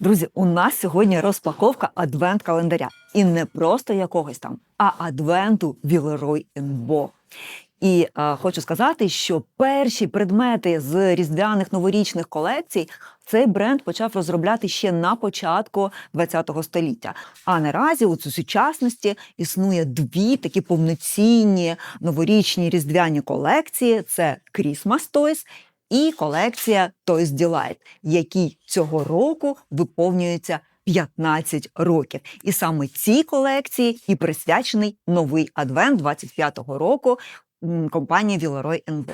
Друзі, у нас сьогодні розпаковка адвент-календаря. І не просто якогось там, а адвенту Вілерой Бо. І е, хочу сказати, що перші предмети з різдвяних новорічних колекцій цей бренд почав розробляти ще на початку ХХ століття. А наразі у цій сучасності існує дві такі повноцінні новорічні різдвяні колекції: це Christmas Toys і колекція Toys Delight, якій цього року виповнюється 15 років. І саме цій колекції і присвячений новий адвент 25-го року компанії Вілерой НБ.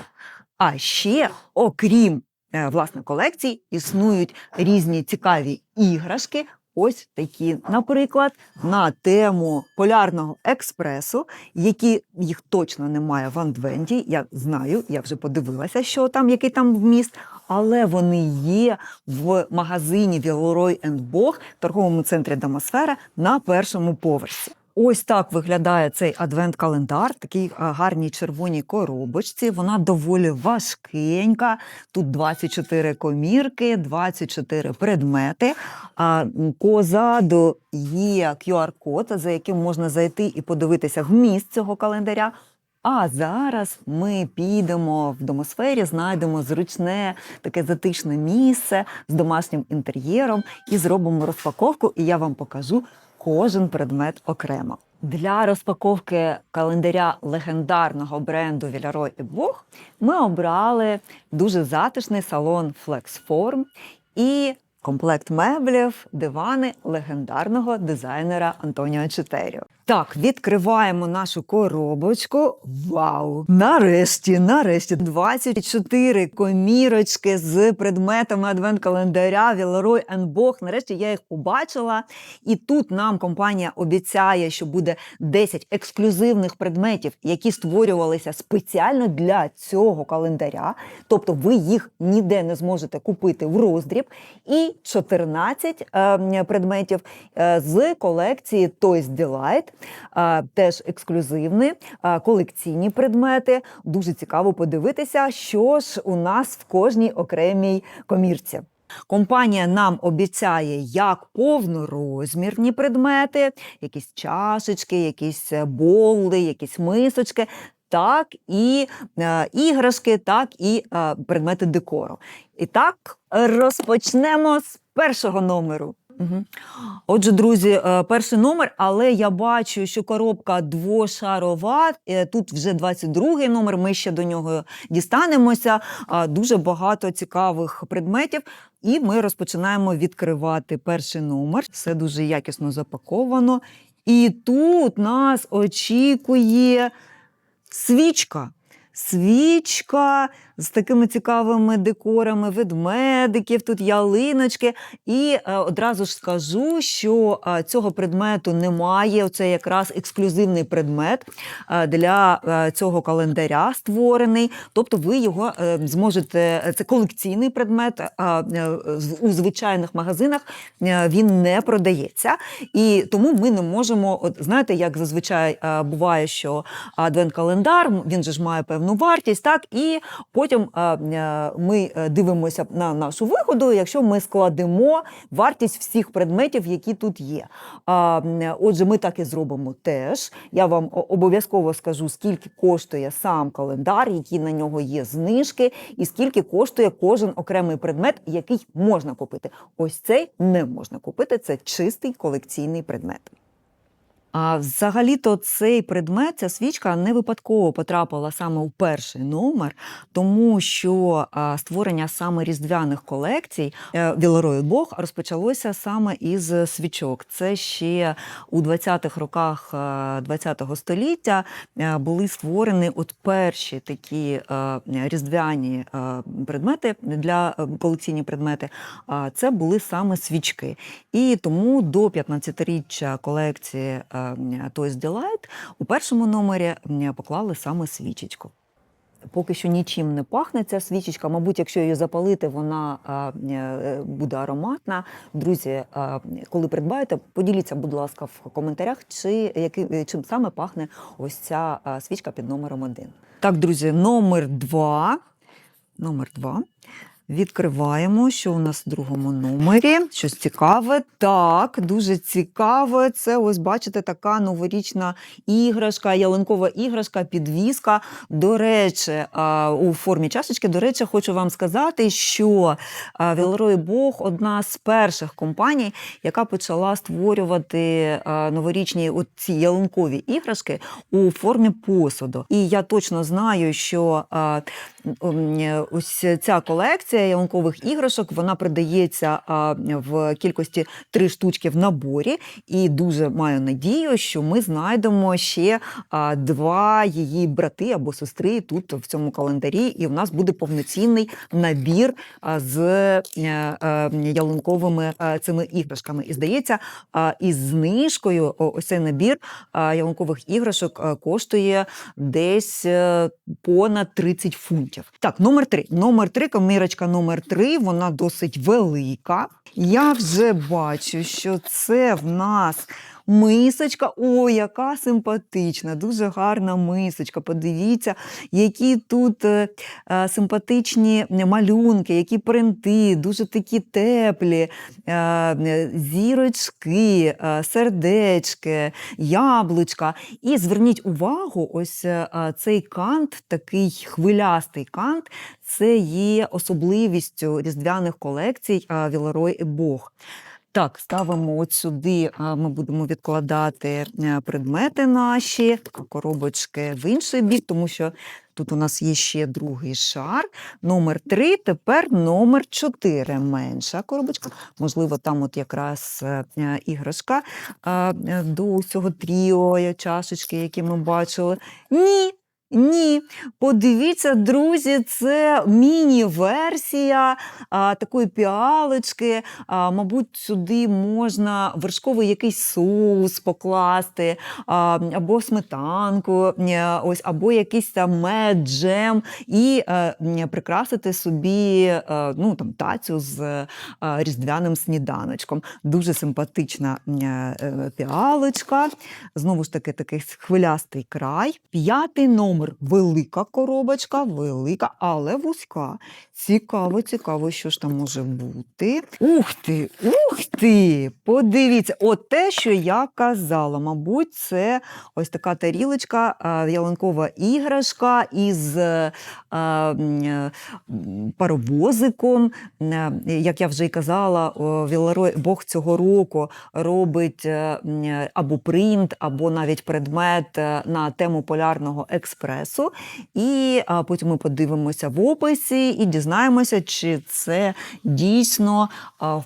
А ще, окрім е, власне колекцій, існують різні цікаві іграшки. Ось такі, наприклад, на тему полярного експресу, які їх точно немає в Андвенті. Я знаю, я вже подивилася, що там, який там вміст, але вони є в магазині Вілорой Бог торговому центрі Домосфера на першому поверсі. Ось так виглядає цей адвент-календар, такий гарній червоній коробочці. Вона доволі важкенька. Тут 24 комірки, 24 предмети. А позаду є QR-код, за яким можна зайти і подивитися вміст цього календаря. А зараз ми підемо в домосфері, знайдемо зручне таке затишне місце з домашнім інтер'єром і зробимо розпаковку, і я вам покажу кожен предмет окремо. Для розпаковки календаря легендарного бренду Віляро і Бог ми обрали дуже затишний салон FlexForm і комплект меблів, дивани легендарного дизайнера Антоніо Читеріо. Так, відкриваємо нашу коробочку. Вау! Нарешті, нарешті, 24 комірочки з предметами адвент-календаря Вілерой Бог. Нарешті я їх побачила. І тут нам компанія обіцяє, що буде 10 ексклюзивних предметів, які створювалися спеціально для цього календаря. Тобто ви їх ніде не зможете купити в роздріб. І 14 е, предметів е, з колекції Toys Delight, теж ексклюзивні, колекційні предмети. Дуже цікаво подивитися, що ж у нас в кожній окремій комірці. Компанія нам обіцяє як повнорозмірні предмети, якісь чашечки, якісь е, боли, якісь мисочки. Так і е, іграшки, так і е, предмети декору. І так розпочнемо з першого номеру. Угу. Отже, друзі, е, перший номер, але я бачу, що коробка двошарова. е, Тут вже 22-й номер. Ми ще до нього дістанемося. Дуже багато цікавих предметів. І ми розпочинаємо відкривати перший номер. Все дуже якісно запаковано. І тут нас очікує свічка. Свічка з такими цікавими декорами, ведмедиків, тут ялиночки. І е, одразу ж скажу, що е, цього предмету немає. Це якраз ексклюзивний предмет е, для цього календаря створений. Тобто ви його зможете. Це колекційний предмет. У звичайних магазинах він не продається. І тому ми не можемо, от знаєте, як зазвичай буває, що адвент-календар він же ж має певну вартість, так і потім е, е, ми е, дивимося на нашу вигоду, якщо ми складемо вартість всіх предметів, які тут є. Отже, ми так і зробимо теж. Я вам обов'язково скажу, скільки коштує сам календар, які на нього є знижки, і скільки коштує кожен окремий предмет, який можна купити. Ось цей не можна купити. Це чистий колекційний предмет. А взагалі-то цей предмет, ця свічка не випадково потрапила саме у перший номер, тому що створення саме різдвяних колекцій е, Вілорою Бог розпочалося саме із свічок. Це ще у 20-х роках е, 20-го століття е, були створені от перші такі е, різдвяні е, предмети для е, колекційні предмети. Це були саме свічки. І тому до 15-річчя колекції е, Toys Delight у першому номері поклали саме свічечку. Поки що нічим не пахне ця свічечка. Мабуть, якщо її запалити, вона е, буде ароматна. Друзі, коли придбаєте, поділіться, будь ласка, в коментарях, чи який, чим саме пахне ось ця свічка під номером один. Так, друзі, номер два. Номер два. Відкриваємо, що у нас в другому номері. Щось цікаве. Так, дуже цікаве. Це ось бачите, така новорічна іграшка, ялинкова іграшка, підвіска. До речі, у формі чашечки. До речі, хочу вам сказати, що а, Вілерой Бог одна з перших компаній, яка почала створювати новорічні ці ялинкові іграшки у формі посуду. І я точно знаю, що ось ця колекція ялинкових іграшок вона продається в кількості три штучки в наборі, і дуже маю надію, що ми знайдемо ще два її брати або сестри тут в цьому календарі, і в нас буде повноцінний набір з е, е, ялинковими е, цими іграшками. І здається, із знижкою ось цей набір ялинкових іграшок коштує десь е, понад 30 фунтів. Так, номер три. Номер три, камірочка номер три, вона досить велика. Я вже бачу, що це в нас. Мисочка, о, яка симпатична, дуже гарна мисочка. Подивіться, які тут е, е, симпатичні малюнки, які принти, дуже такі теплі, е, е, зірочки, е, сердечки, яблучка. І зверніть увагу, ось е, цей кант, такий хвилястий кант, це є особливістю різдвяних колекцій Вілерой Бог. Так, ставимо от сюди, ми будемо відкладати е, предмети наші, коробочки в інший бік, тому що тут у нас є ще другий шар. Номер три, тепер номер чотири. Менша коробочка. Можливо, там от якраз е, іграшка е, до цього тріо, чашечки, які ми бачили. Ні. Ні, подивіться, друзі, це міні-версія а, такої піалочки. А, мабуть, сюди можна вершковий якийсь соус покласти, а, або сметанку, е, ось, або якийсь там мед, джем, і е, м, прикрасити собі е, ну, там, тацю з е, різдвяним сніданочком. Дуже симпатична е, піалочка. Знову ж таки, такий хвилястий край. П'ятий номер велика коробочка, велика, але вузька. Цікаво, цікаво, що ж там може бути. Ух ти, ух ти! Подивіться, от те, що я казала. Мабуть, це ось така тарілочка, ялинкова іграшка із е, паровозиком. Е, Як я вже й казала, Бог цього року робить е, або принт, або навіть предмет на тему полярного експресу. І потім ми подивимося в описі і дізнаємося, чи це дійсно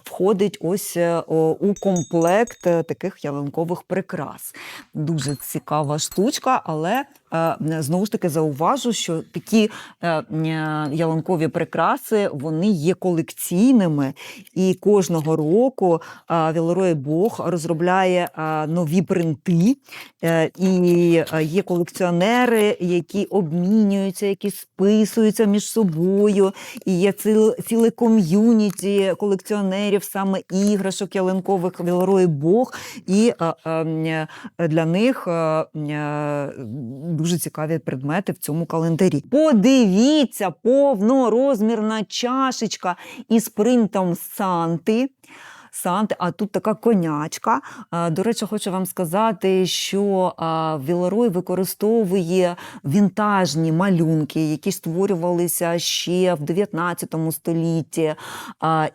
входить ось е, у комплект е, таких ялинкових прикрас. Дуже цікава штучка, але знову ж таки зауважу, що такі е, е, ялинкові прикраси вони є колекційними, і кожного року е, Вілерой Бог розробляє е, нові принти, е, і е, є колекціонери, які обмінюються, які списуються між собою, і є ціле, ком'юніті колекціонерів саме іграшок ялинкових Вілерой Бог. І е, е, м, е, для них е, е, дуже цікаві предмети в цьому календарі. Подивіться, повнорозмірна чашечка із принтом Санти. Санти, а тут така конячка. До речі, хочу вам сказати, що а, Вілерой використовує вінтажні малюнки, які створювалися ще в 19 столітті.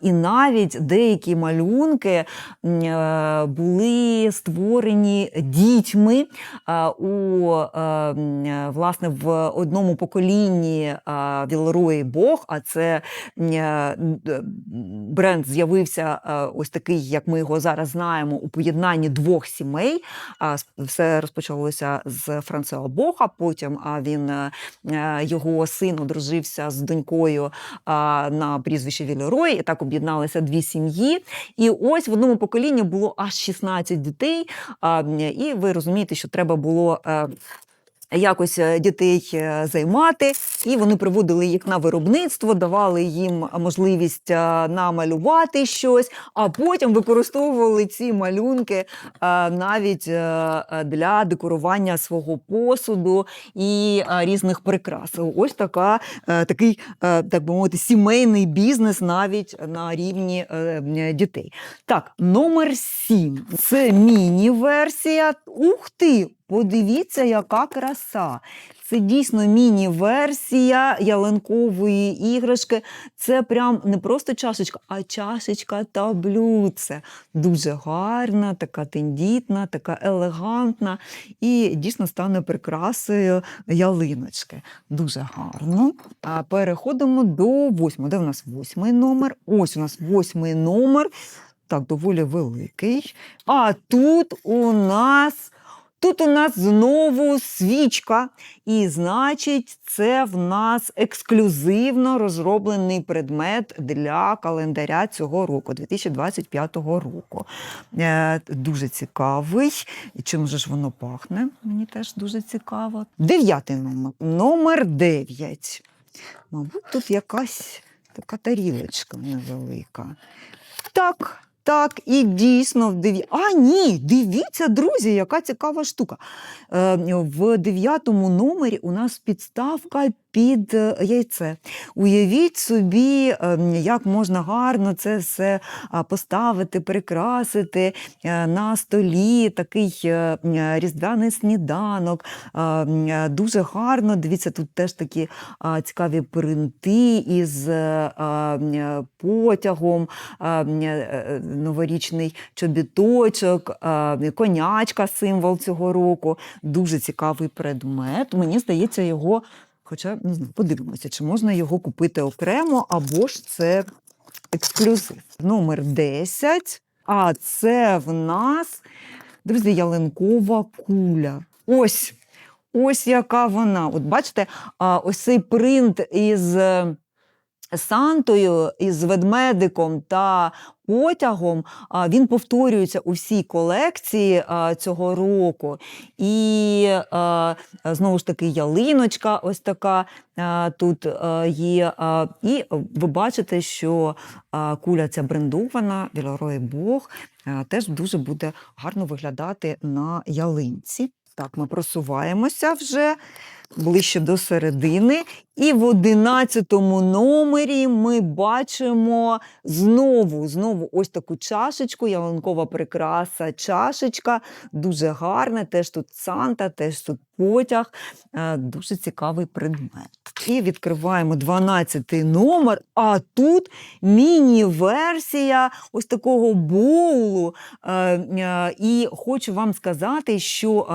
І навіть деякі малюнки е, були створені дітьми у е, е, власне в одному поколінні а, Бог, а це е, бренд з'явився е, ось такий, як ми його зараз знаємо, у поєднанні двох сімей. Все розпочалося з Франсуа Боха. Потім він е, е, його син одружився з донькою на прізвище Вілерой, і так об'єдналися дві сім'ї. І ось в одному поколінні було аж 16 дітей. І ви розумієте, що треба було. Якось е, дітей е, займати, і вони приводили їх на виробництво, давали їм можливість е, намалювати щось, а потім використовували ці малюнки навіть для декорування свого посуду і різних прикрас. Ось така, такий, так би мовити, сімейний бізнес навіть на рівні дітей. Так, номер сім. Це міні-версія. Ух ти! Подивіться, яка краса. Це дійсно міні-версія ялинкової іграшки. Це прям не просто чашечка, а чашечка та блюдце. Дуже гарна, така тендітна, така елегантна і дійсно стане прикрасою ялиночки. Дуже гарно. А переходимо до восьмого. Де у нас восьмий номер? Ось у нас восьмий номер. Так, доволі великий. А тут у нас. Тут у нас знову свічка, і значить, це в нас ексклюзивно розроблений предмет для календаря цього року, 2025 року. Е, дуже цікавий. І Чим же ж воно пахне? Мені теж дуже цікаво. Дев'ятий номер. Номер дев'ять. Мабуть, тут якась така тарілочка невелика. Так. Так, і дійсно в дев... А, ні, дивіться, друзі, яка цікава штука. Е, в дев'ятому номері у нас підставка під е, яйце. Уявіть собі, е, як можна гарно це все поставити, прикрасити е, на столі, такий е, різдвяний сніданок. Дуже гарно. Дивіться, тут теж такі цікаві принти із потягом, новорічний чобіточок, конячка, символ цього року. Дуже цікавий предмет. Мені здається, його. Хоча знаю, подивимося, чи можна його купити окремо, або ж це ексклюзив. Номер 10. А це в нас, друзі, ялинкова куля. Ось. Ось яка вона. От бачите, ось цей принт із е, Сантою, із ведмедиком та потягом, він повторюється у всій колекції цього року. І знову ж таки ялиночка, ось така тут є. І ви бачите, що куля ця брендована, Вілорой Бог, теж дуже буде гарно виглядати на ялинці. Так, ми просуваємося вже ближче до середини. І в одинадцятому номері ми бачимо знову, знову ось таку чашечку, ялинкова прикраса, чашечка, дуже гарна. Теж тут Санта, теж тут потяг. Е, Дуже цікавий предмет. І відкриваємо 12-й номер, а тут міні-версія ось такого боулу. Е, е, І хочу вам сказати, що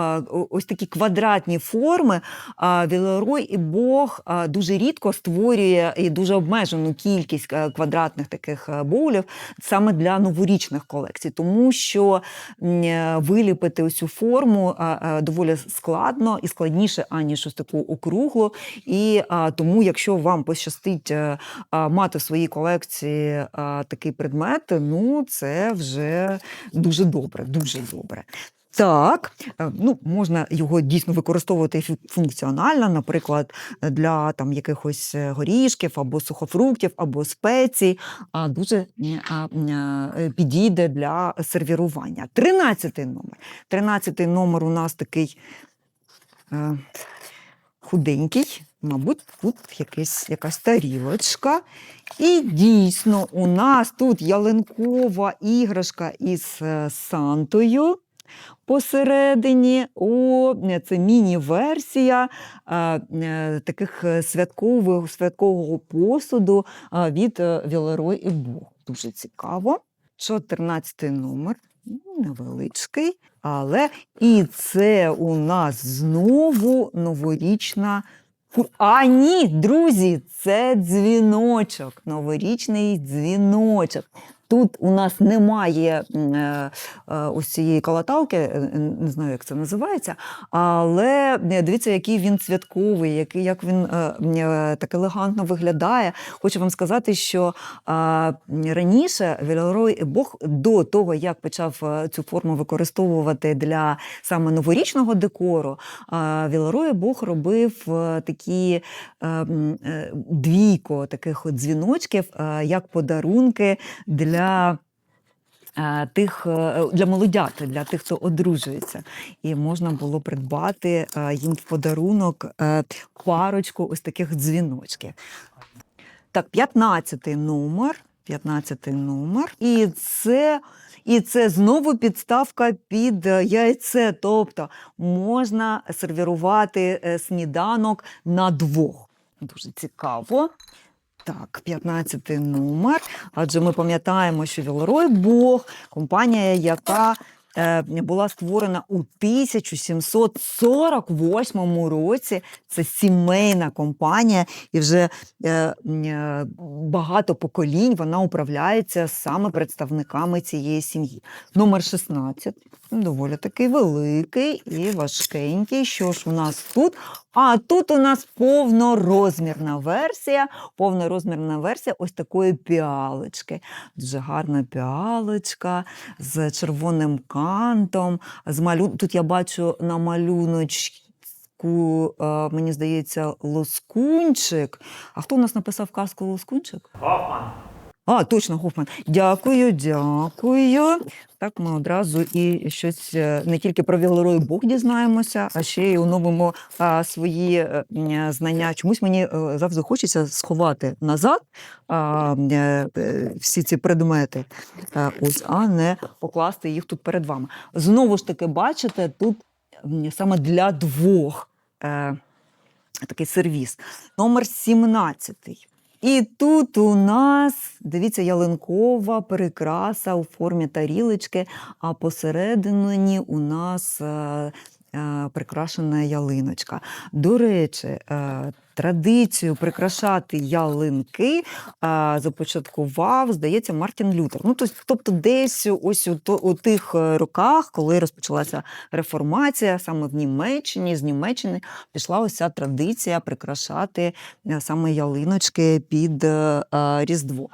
ось такі квадратні форми а, Вілерой і Бог дуже рідко створює і дуже обмежену кількість е, квадратних таких е, боулів саме для новорічних колекцій, тому що е, виліпити цю форму доволі складно і складніше, аніж ось таку округлу. І тому, якщо вам пощастить мати в своїй колекції такий предмет, ну це вже дуже добре, дуже добре. Так, е, ну можна його дійсно використовувати функціонально, наприклад, для там якихось е, горішків або сухофруктів, або спецій. А дуже е, підійде для сервірування. Тринадцятий номер. Тринадцятий номер у нас такий худенький. Мабуть, тут якийсь, якась тарілочка. І дійсно, у нас тут ялинкова іграшка із Сантою посередині. О, е, це міні-версія е, е, таких святкового, святкового посуду від Вілерой і Бог. Дуже цікаво. 14 номер. Ну, Невеличкий, але і це у нас знову новорічна. А ні, друзі, це дзвіночок, новорічний дзвіночок. Тут у нас немає е, е, ось цієї калаталки, е, не знаю, як це називається, але дивіться, який він святковий, який як він так елегантно виглядає. Хочу вам сказати, що раніше Вілерой Бог до того, як почав цю форму використовувати для саме новорічного декору, Вілерой Бог робив такі двійко таких от дзвіночків як подарунки для. Е, Тих е, для молодят, для тих, хто одружується, і можна було придбати е, їм в подарунок парочку ось таких дзвіночків. Так, 15 номер. 15 номер. І це, і це знову підставка під яйце. Тобто можна сервірувати сніданок на двох. Дуже цікаво. Так, 15-й номер. Адже ми пам'ятаємо, що Вілорой Бог, компанія, яка е, була створена у 1748 році. Це сімейна компанія, і вже е, е, багато поколінь вона управляється саме представниками цієї сім'ї. Номер 16 доволі такий великий і важкенький. Що ж у нас тут? А тут у нас повнорозмірна версія. Повнорозмірна версія ось такої піалочки. Дуже гарна піалочка з червоним кантом. З малю... Тут я бачу на малюночку, е, мені здається, лоскунчик. А хто у нас написав казку Лоскунчик? Гофман. А, точно, Гофман. Дякую, дякую. Так ми одразу і щось е, не тільки про Вілорою Бог дізнаємося, а ще й оновимо а, свої е, м, знання. Чомусь мені е, завжди хочеться сховати назад а, е, е, всі ці предмети, е, ось, а не покласти їх тут перед вами. Знову ж таки, бачите, тут саме для двох. Е, такий сервіс. Номер 17. І тут у нас, дивіться, ялинкова прикраса у формі тарілочки, а посередині у нас е, прикрашена ялиночка. До речі, е, традицію прикрашати ялинки е, започаткував, здається, Мартін Лютер. Ну, тобто, десь ось у, у тих е, роках, коли розпочалася реформація, саме в Німеччині, з Німеччини пішла ось ця традиція прикрашати е, саме ялиночки під е, е, Різдво.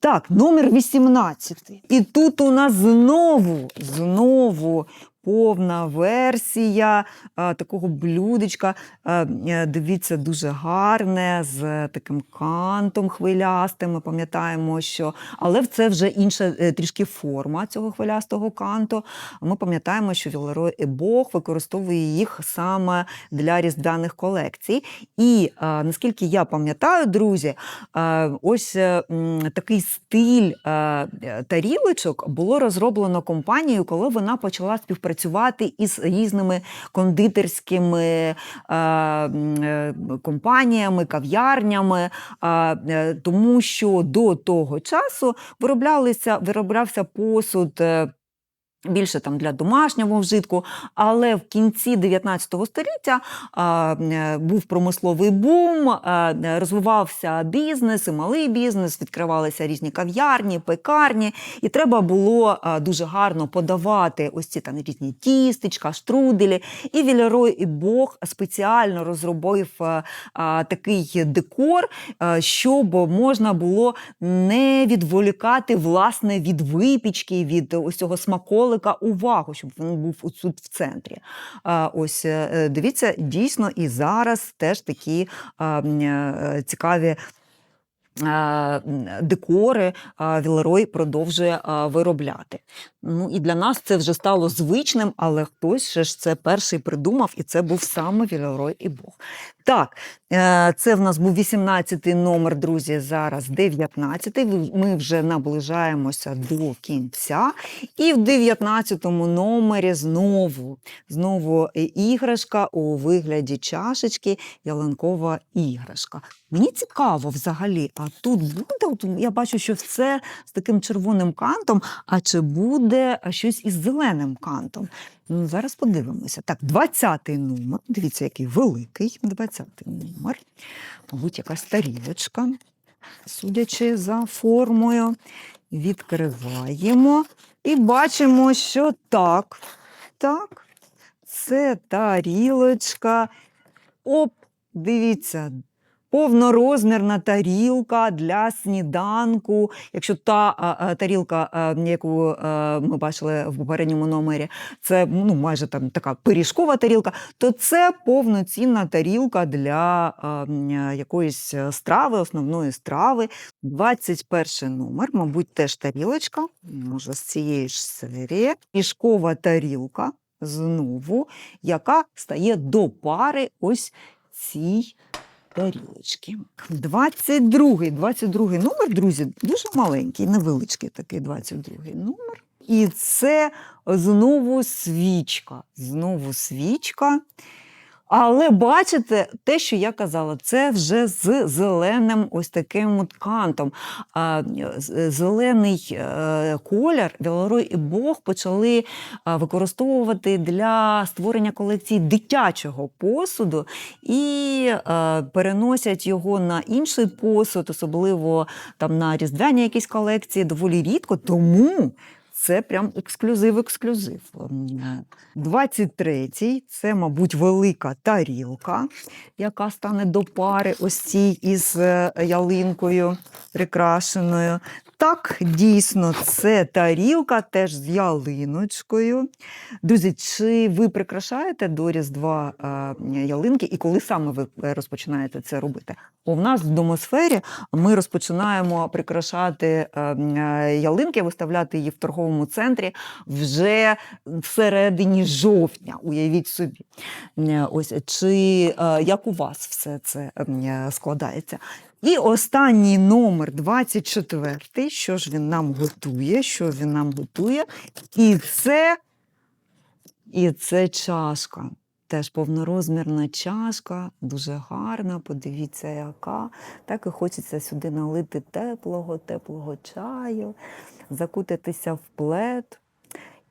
Так, номер 18. І тут у нас знову, знову повна версія такого блюдечка. Е, дивіться, дуже гарне, з таким кантом хвилястим. Ми пам'ятаємо, що. Але це вже інша е, трішки форма цього хвилястого канту. Ми пам'ятаємо, що Вілерой і Бог використовує їх саме для різдвяних колекцій. І наскільки я пам'ятаю, друзі, ось е, такий стиль тарілочок було розроблено компанією, коли вона почала співпрацювати із різними кондитерськими е, е, компаніями, кав'ярнями, е, тому що до того часу вироблялися, вироблявся посуд. Е, Більше там для домашнього вжитку, але в кінці 19 століття а, е, був промисловий бум, а, е, розвивався бізнес, і малий бізнес, відкривалися різні кав'ярні, пекарні, і треба було а, дуже гарно подавати ось ці там різні тістечка, штруделі. І Вілерой і Бог спеціально розробив а, а, такий декор, а, щоб можна було не відволікати власне від випічки, від ось цього смаколика увагу, щоб він був тут в центрі. Ось е, е, дивіться, дійсно і зараз теж такі е, цікаві. Декори Вілерой продовжує виробляти. Ну і для нас це вже стало звичним, але хтось ще ж це перший придумав, і це був саме Вілерой і Бог. Так, е, це в нас був 18-й номер, друзі. Зараз 19-й. Ми вже наближаємося до кінця. І в 19-му номері знову, знову іграшка у вигляді чашечки, ялинкова іграшка. Мені цікаво взагалі, а тут буде, я бачу, що все з таким червоним кантом, а чи буде щось із зеленим кантом? Ну, зараз подивимося. Так, 20-й номер. Дивіться, який великий. 20-й номер. Мабуть, якась тарілочка, судячи за формою. відкриваємо і бачимо, що так, так, це тарілочка. Оп, дивіться, повнорозмірна тарілка для сніданку. Якщо та а, а, тарілка, а, яку а, ми бачили в попередньому номері, це ну, майже там така пиріжкова тарілка, то це повноцінна тарілка для а, якоїсь страви, основної страви. 21 номер, мабуть, теж тарілочка, може, з цієї ж серії. Пішкова тарілка знову, яка стає до пари ось цій тарілочки. 22 22 номер, друзі, дуже маленький, невеличкий такий 22 номер. І це знову свічка. Знову свічка. Але бачите, те, що я казала, це вже з зеленим ось таким от кантом. Зелений е, колір Вілорой і Бог почали використовувати для створення колекції дитячого посуду і е, переносять його на інший посуд, особливо там на різдвяні якісь колекції, доволі рідко. Тому це прям ексклюзив-ексклюзив. М, е, 23-й це, мабуть, велика тарілка, яка стане до пари ось цій із е, ялинкою прикрашеною. Так, дійсно, це тарілка теж з ялиночкою. Друзі, чи ви прикрашаєте до Різдва е, ялинки і коли саме ви е, розпочинаєте це робити? В нас в домосфері ми розпочинаємо прикрашати е, е, ялинки, виставляти її в торговому центрі вже всередині жовтня. Уявіть собі. Е, Ось чи е, як у вас все це е, складається? І останній номер 24. Що ж він нам готує? Що він нам готує? І це, і це чашка. Теж повнорозмірна чашка, дуже гарна. Подивіться, яка. Так і хочеться сюди налити теплого, теплого чаю, закутатися в плед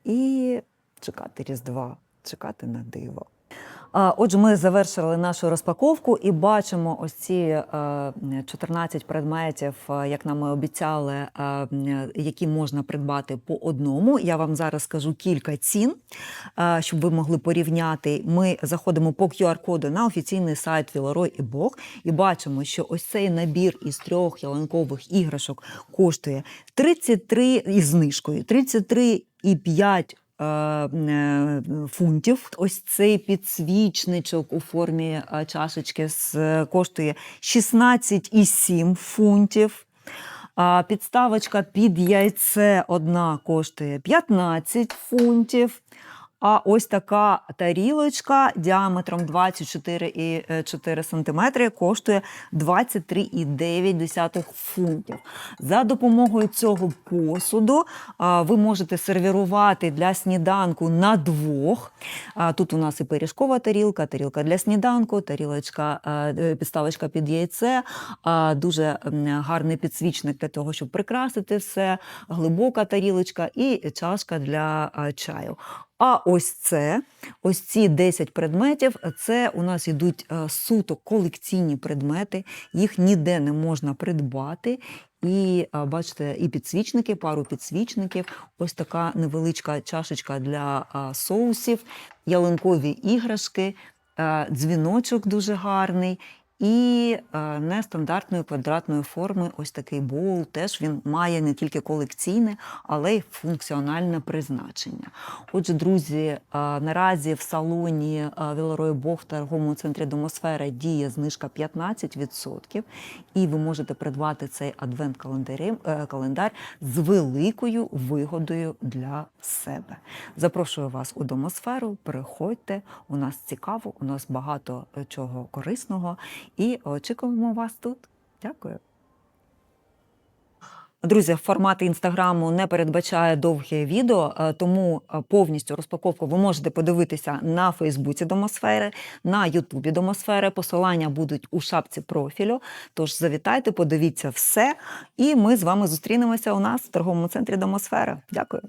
і чекати Різдва, чекати на диво. Отже, ми завершили нашу розпаковку і бачимо ось ці е, 14 предметів, е, як нам і обіцяли, е, які можна придбати по одному. Я вам зараз скажу кілька цін, е, щоб ви могли порівняти. Ми заходимо по QR-коду на офіційний сайт Вілорой і Бог і бачимо, що ось цей набір із трьох ялинкових іграшок коштує 33 із знижкою 33,5 е, е, фунтів. Ось цей підсвічничок у формі е, чашечки коштує 16,7 фунтів. А підставочка під яйце одна коштує 15 фунтів. А ось така тарілочка діаметром 24,4 см коштує 23,9 фунтів. За допомогою цього посуду ви можете сервірувати для сніданку на двох. Тут у нас і пиріжкова тарілка, тарілка для сніданку, тарілочка, е, підставочка під яйце, дуже гарний підсвічник для того, щоб прикрасити все, глибока тарілочка і чашка для чаю. А ось це, ось ці 10 предметів, це у нас йдуть е, суто колекційні предмети, їх ніде не можна придбати. І бачите, і підсвічники, пару підсвічників, ось така невеличка чашечка для соусів, ялинкові іграшки, е, дзвіночок дуже гарний. І е, нестандартної квадратної форми ось такий боул. Теж він має не тільки колекційне, але й функціональне призначення. Отже, друзі, е, наразі в салоні е, Вілорой Бог в торговому центрі Домосфера діє знижка 15%, і ви можете придбати цей адвент-календар з великою вигодою для себе. Запрошую вас у домосферу. Приходьте, у нас цікаво, у нас багато чого корисного. І очікуємо вас тут. Дякую. Друзі, формат інстаграму не передбачає довге відео, е, тому е, повністю розпаковку ви можете подивитися на Фейсбуці Домосфери, на Ютубі Домосфери. Посилання будуть у шапці профілю. Тож завітайте, подивіться все, і ми з вами зустрінемося у нас в торговому центрі Домосфера. Дякую.